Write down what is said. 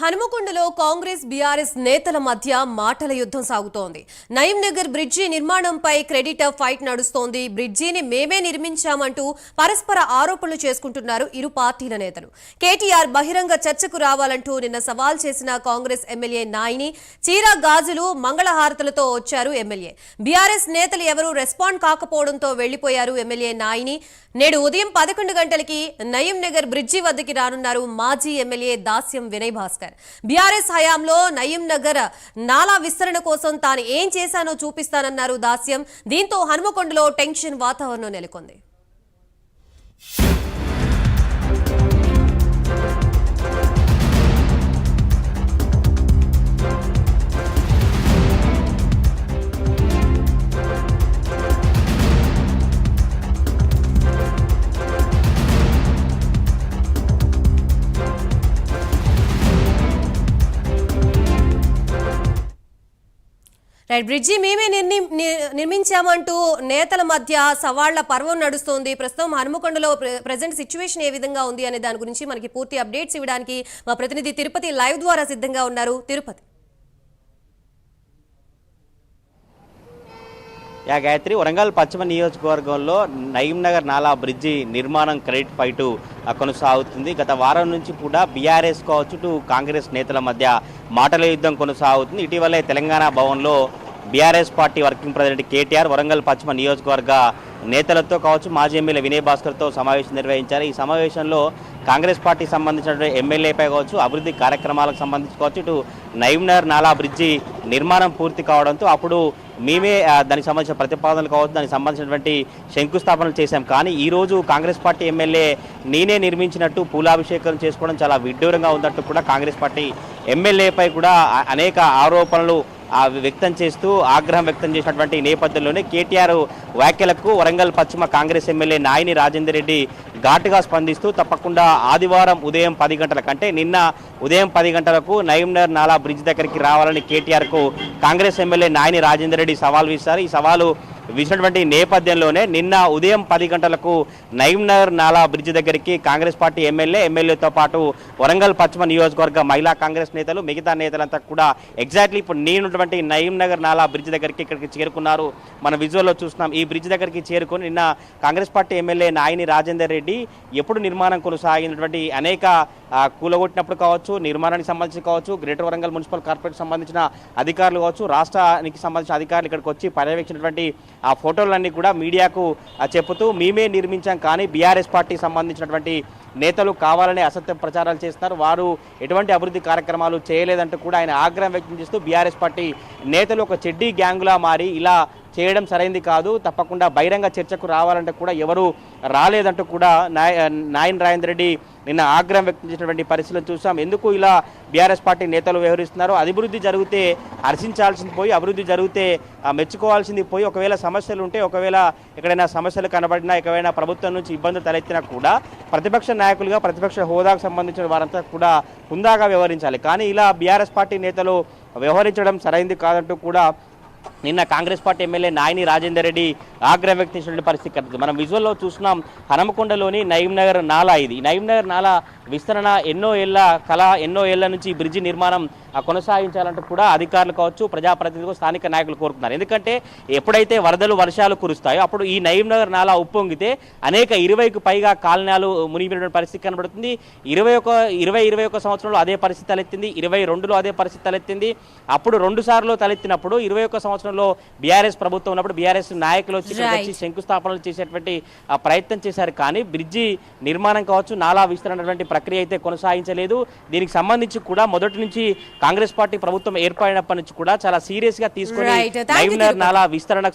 హనుమకొండలో Congress BRS నేతల మధ్య మాటల యుద్ధం సాగుతోంది. నయీం నగర్ బ్రిడ్జి నిర్మాణంపై క్రెడిట్ ఫైట్ నడుస్తోంది. బ్రిడ్జిని మేమే నిర్మించామంటూ పరస్పర ఆరోపణలు చేసుకుంటున్నారు ఇరు పార్టీల నేతలు. కేటీఆర్ బహిరంగ చర్చకు రావాలంటూ నిన్న సవాల్ చేసిన కాంగ్రెస్ ఎమ్మెల్యే నాయిని చీర గాజులు మంగళహారతులతో వచ్చారు ఎమ్మెల్యే. బీఆర్ఎస్ నేతలు ఎవరూ రెస్పాండ్ కాకపోవడంతో వెళ్ళిపోయారు ఎమ్మెల్యే నాయిని. నేడు ఉదయం పదకొండు గంటలకి నయీం నగర్ బ్రిడ్జి వద్దకి రానున్నారు మాజీ ఎమ్మెల్యే దాస్యం వినయ్ భాస్కర్. బీఆర్ఎస్ హయాంలో నయీం నగర్ నాలా విస్తరణ కోసం తాను ఏం చేశానో చూపిస్తానన్నారు దాస్యం. దీంతో హనుమకొండలో టెన్షన్ వాతావరణం నెలకొంది. బ్రిడ్జి మేమే నిర్మి నిర్మించామంటూ నేతల మధ్య సవాళ్ళ పర్వం నడుస్తోంది. ప్రస్తుతం హనుమకొండలో ప్రజెంట్ సిచ్యువేషన్ ఏ విధంగా ఉంది అనే దాని గురించి మనకి పూర్తి అప్డేట్స్ ఇవ్వడానికి మా ప్రతినిధి తిరుపతి లైవ్ ద్వారా సిద్ధంగా ఉన్నారు. తిరుపతి. యా గాయత్రి వరంగల్ పశ్చిమ నియోజకవర్గంలో నయీం నగర్ నాలా బ్రిడ్జి నిర్మాణం క్రెడిట్ ఫైటు కొనసాగుతుంది. గత వారం నుంచి కూడా బీఆర్ఎస్ కావచ్చు కాంగ్రెస్ నేతల మధ్య మాటల యుద్ధం కొనసాగుతుంది. ఇటీవలే తెలంగాణ భవన్లో BRS party working president KTR Warangal పశ్చిమ నియోజకవర్గ నేతలతో కావచ్చు మాజీ ఎమ్మెల్యే వినయ్ భాస్కర్తో సమావేశం నిర్వహించారు. ఈ సమావేశంలో కాంగ్రెస్ పార్టీ సంబంధించినటువంటి ఎమ్మెల్యేపై కావచ్చు అభివృద్ధి కార్యక్రమాలకు సంబంధించి కావచ్చు ఇటు నైమ్నర్ నాలా బ్రిడ్జి నిర్మాణం పూర్తి కావడంతో అప్పుడు మేమే దానికి సంబంధించిన ప్రతిపాదనలు కావచ్చు దానికి సంబంధించినటువంటి శంకుస్థాపనలు చేశాం. కానీ ఈరోజు కాంగ్రెస్ పార్టీ ఎమ్మెల్యే నేనే నిర్మించినట్టు పూలాభిషేకం చేసుకోవడం చాలా విడ్డూరంగా ఉన్నట్టు కూడా కాంగ్రెస్ పార్టీ ఎమ్మెల్యేపై కూడా అనేక ఆరోపణలు వ్యక్తం చేస్తూ ఆగ్రహం వ్యక్తం చేసినటువంటి నేపథ్యంలోనే కేటీఆర్ వ్యాఖ్యలకు వరంగల్ పశ్చిమ కాంగ్రెస్ ఎమ్మెల్యే నాయని రాజేందర్ రెడ్డి ఘాటుగా స్పందిస్తూ తప్పకుండా ఆదివారం ఉదయం పది గంటలకు అంటే నిన్న ఉదయం పది గంటలకు నయంనర్ నాలా బ్రిడ్జ్ దగ్గరికి రావాలని కేటీఆర్కు కాంగ్రెస్ ఎమ్మెల్యే నాయని రాజేందర్ రెడ్డి సవాల్ విస్తారు ఈ సవాలు విసినటువంటి నేపథ్యంలోనే నిన్న ఉదయం పది గంటలకు నయీంనగర్ నాలా బ్రిడ్జ్ దగ్గరికి కాంగ్రెస్ పార్టీ ఎమ్మెల్యే ఎమ్మెల్యేతో పాటు వరంగల్ పశ్చిమ నియోజకవర్గ మహిళా కాంగ్రెస్ నేతలు మిగతా నేతలంతా కూడా ఎగ్జాక్ట్లీ ఇప్పుడు నేనున్నటువంటి నయీంనగర్ నాలా బ్రిడ్జ్ దగ్గరికి ఇక్కడికి చేరుకున్నారు. మన విజువల్లో చూస్తున్నాం. ఈ బ్రిడ్జ్ దగ్గరికి చేరుకొని నిన్న Congress party MLA Nayani Rajender Reddy ఎప్పుడు నిర్మాణం కొనసాగినటువంటి అనేక కూలగొట్టినప్పుడు కావచ్చు నిర్మాణానికి సంబంధించి కావచ్చు గ్రేటర్ వరంగల్ మున్సిపల్ కార్పొరేట్ సంబంధించిన అధికారులు కావచ్చు రాష్ట్రానికి సంబంధించిన అధికారులు ఇక్కడికి వచ్చి పర్యవేక్షించినటువంటి ఆ ఫోటోలన్నీ కూడా మీడియాకు చెప్తూ చెప్పుతూ మేమే నిర్మించాం కానీ బీఆర్ఎస్ పార్టీ సంబంధించినటువంటి నేతలు కావాలని అసత్య ప్రచారాలు చేస్తున్నారు. వారు ఎటువంటి అభివృద్ధి కార్యక్రమాలు చేయలేదంటూ కూడా ఆయన ఆగ్రహం వ్యక్తం చేస్తూ బీఆర్ఎస్ పార్టీ నేతలు ఒక చెడ్డీ గ్యాంగులా మారి ఇలా చేయడం సరైంది కాదు. తప్పకుండా బహిరంగ చర్చకు రావాలంటే కూడా ఎవరు రాలేదంటూ కూడా నాయ నాయన్ రాజేంద్ర రెడ్డి నిన్న ఆగ్రహం వ్యక్తం చేసినటువంటి పరిస్థితులను చూసాం. ఎందుకు ఇలా బీఆర్ఎస్ పార్టీ నేతలు వ్యవహరిస్తున్నారు అభివృద్ధి జరిగితే హర్షించాల్సింది పోయి అభివృద్ధి జరిగితే మెచ్చుకోవాల్సింది పోయి ఒకవేళ సమస్యలు ఉంటే ఒకవేళ ఎక్కడైనా సమస్యలు కనబడినా ఎక్కడైనా ప్రభుత్వం నుంచి ఇబ్బందులు తలెత్తినా కూడా ప్రతిపక్ష నాయకులుగా ప్రతిపక్ష హోదాకు సంబంధించిన వారంతా కూడా హుందాగా వ్యవహరించాలి. కానీ ఇలా బీఆర్ఎస్ పార్టీ నేతలు వ్యవహరించడం సరైంది కాదంటూ కూడా నిన్న Congress party MLA Nayani Rajender Reddy ఆగ్రహం వ్యక్తం చేసిన పరిస్థితి కనిపిస్తుంది. మనం విజువల్లో చూసినాం హనమకొండలోని నయీం నగర్ నాలా ఇది. నయీం నగర్ నాలా విస్తరణ ఎన్నో ఏళ్ళ కళ ఎన్నో ఏళ్ళ నుంచి ఈ బ్రిడ్జి నిర్మాణం కొనసాగించాలంటూ కూడా అధికారులు కావచ్చు ప్రజాప్రతినిధులు స్థానిక నాయకులు కోరుతున్నారు ఎందుకంటే ఎప్పుడైతే వరదలు వర్షాలు కురుస్తాయో అప్పుడు ఈ నగర్ నాలా ఉప్పొంగితే అనేక ఇరవైకు పైగా కాలనాలు మునిగిపోయిన పరిస్థితి కనబడుతుంది. ఇరవై ఒక ఇరవై ఇరవై ఒక సంవత్సరంలో అదే పరిస్థితి తలెత్తింది. ఇరవై రెండులో అదే పరిస్థితి తలెత్తింది. అప్పుడు రెండు సార్లు తలెత్తినప్పుడు ఇరవై ఒక సంవత్సరంలో బీఆర్ఎస్ ప్రభుత్వం ఉన్నప్పుడు బీఆర్ఎస్ నాయకులు వచ్చి వచ్చి. శంకుస్థాపనలు చేసేటువంటి ప్రయత్నం చేశారు. కానీ బ్రిడ్జి నిర్మాణం కావచ్చు నాలా విస్తరణటువంటి ప్రక్రియ అయితే కొనసాగించలేదు దీనికి సంబంధించి కూడా మొదటి నుంచి కాంగ్రెస్ పార్టీ ప్రభుత్వం ఏర్పడినప్పటి నుంచి కూడా చాలా సీరియస్గా తీసుకొని. నాలా విస్తరణ